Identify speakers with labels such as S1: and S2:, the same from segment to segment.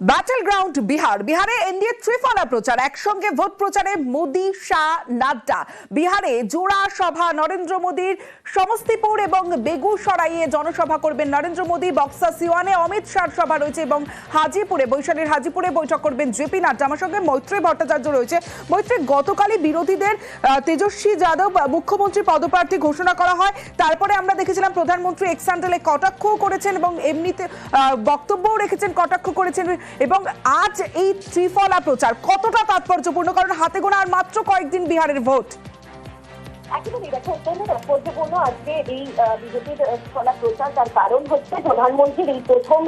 S1: Battle ground Bihar বিহারে NDA ত্রিফলা প্রচার। একসঙ্গে ভোট প্রচারে মোদী, শাহ, নাড্ডা। বিহারে জোড়া সভা, নরেন্দ্র মোদীর সমস্তিপুর এবং বেগুসরাইয়ে জনসভা করবেন নরেন্দ্র মোদী, বক্সা সিওয়ানে অমিত শাহর সভা রয়েছে এবং হাজিপুরে, বৈশালীর হাজিপুরে বৈঠক করবেন জেপি নাড্ডা। আমার সঙ্গে মৈত্রী ভট্টাচার্য রয়েছে। মৈত্রী, গতকালই বিরোধীদের তেজস্বী যাদব মুখ্যমন্ত্রী পদপ্রার্থী ঘোষণা করা হয়। তারপরে আমরা দেখেছিলাম প্রধানমন্ত্রী এক্সান্ডেলে কটাক্ষও করেছেন এবং এমনিতে বক্তব্যও রেখেছেন, কটাক্ষ করেছেন এবং আজ এই ত্রিফলা প্রচার কতটা তাৎপর্যপূর্ণ? কারণ হাতে গোনা আর মাত্র কয়েকদিন বিহারের ভোট।
S2: বিজেপির প্রচার। তার কারণ হচ্ছে প্রধানমন্ত্রীর এই প্রথম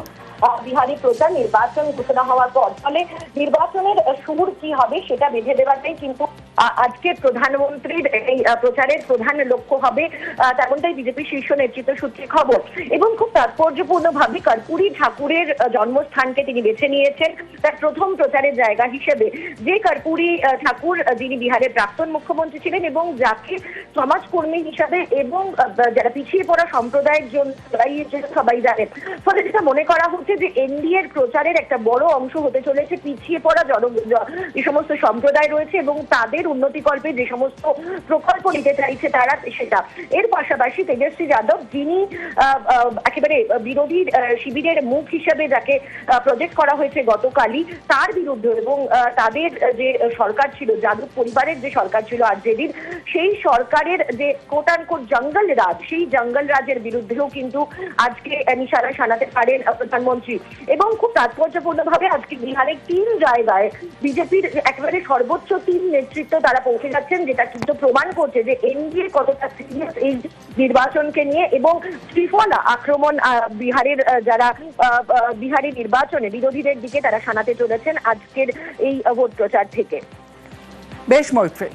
S2: প্রচার, নির্বাচন ঘোষণা হওয়ার পর। ফলে নির্বাচনের সুর কি হবে সেটা বেঁধে দেওয়াটাই কিন্তু আজকে প্রধানমন্ত্রীর এই প্রচারের প্রধান লক্ষ্য হবে তেমনটাই বিজেপি শীর্ষ নেতৃত্ব সূত্রে খবর। এবং খুব তাৎপর্যপূর্ণ ভাবে কর্পূরী ঠাকুরের জন্মস্থানকে তিনি বেছে নিয়েছেন, তার প্রথম প্রচারের জায়গা হিসেবে। যে কর্পূরী ঠাকুর যিনি বিহারের প্রাক্তন মুখ্যমন্ত্রী ছিলেন এবং যাকে সমাজকর্মী হিসাবে এবং যারা পিছিয়ে পড়া সম্প্রদায়ের জন্য সবাই জানেন। ফলে যেটা মনে করা হচ্ছে যে এনডিএ এর প্রচারের একটা বড় অংশ হতে চলেছে, পিছিয়ে পড়া জন যে সমস্ত সম্প্রদায় রয়েছে এবং তাদের উন্নতিকল্পে যে সমস্ত প্রকল্প নিতে চাইছে তারা, সেটা। এর পাশাপাশি তেজস্বী যাদব, যিনি একেবারে বিরোধী শিবিরের মুখ হিসেবে যাকে প্রজেক্ট করা হয়েছে গতকালই, তার বিরুদ্ধে এবং তাদের যে সরকার ছিল, যাদব পরিবারের যে সরকার ছিল আরজেডির সেই সরকারের যে কোট কোট জঙ্গল রাজ, সেই জঙ্গল রাজের বিরুদ্ধেও কিন্তু আজকে নিশানা সানাতে পারেন প্রধানমন্ত্রী। এবং খুব তাৎপর্যপূর্ণ ভাবে আজকে বিহারের তিন জায়গায় বিজেপির একেবারে সর্বোচ্চ তিন নেতৃত্ব তারা পৌঁছে যাচ্ছেন, যেটা কিন্তু প্রমাণ করছে যে এনডিএ কতটা সিরিয়াস এই নির্বাচনকে নিয়ে এবং ত্রিফল আক্রমণ বিহারের যারা বিহারি নির্বাচনে বিরোধীদের দিকে তারা সানাতে চলেছেন আজকের এই ভোট প্রচার থেকে।
S1: বেশ মৈত্রী।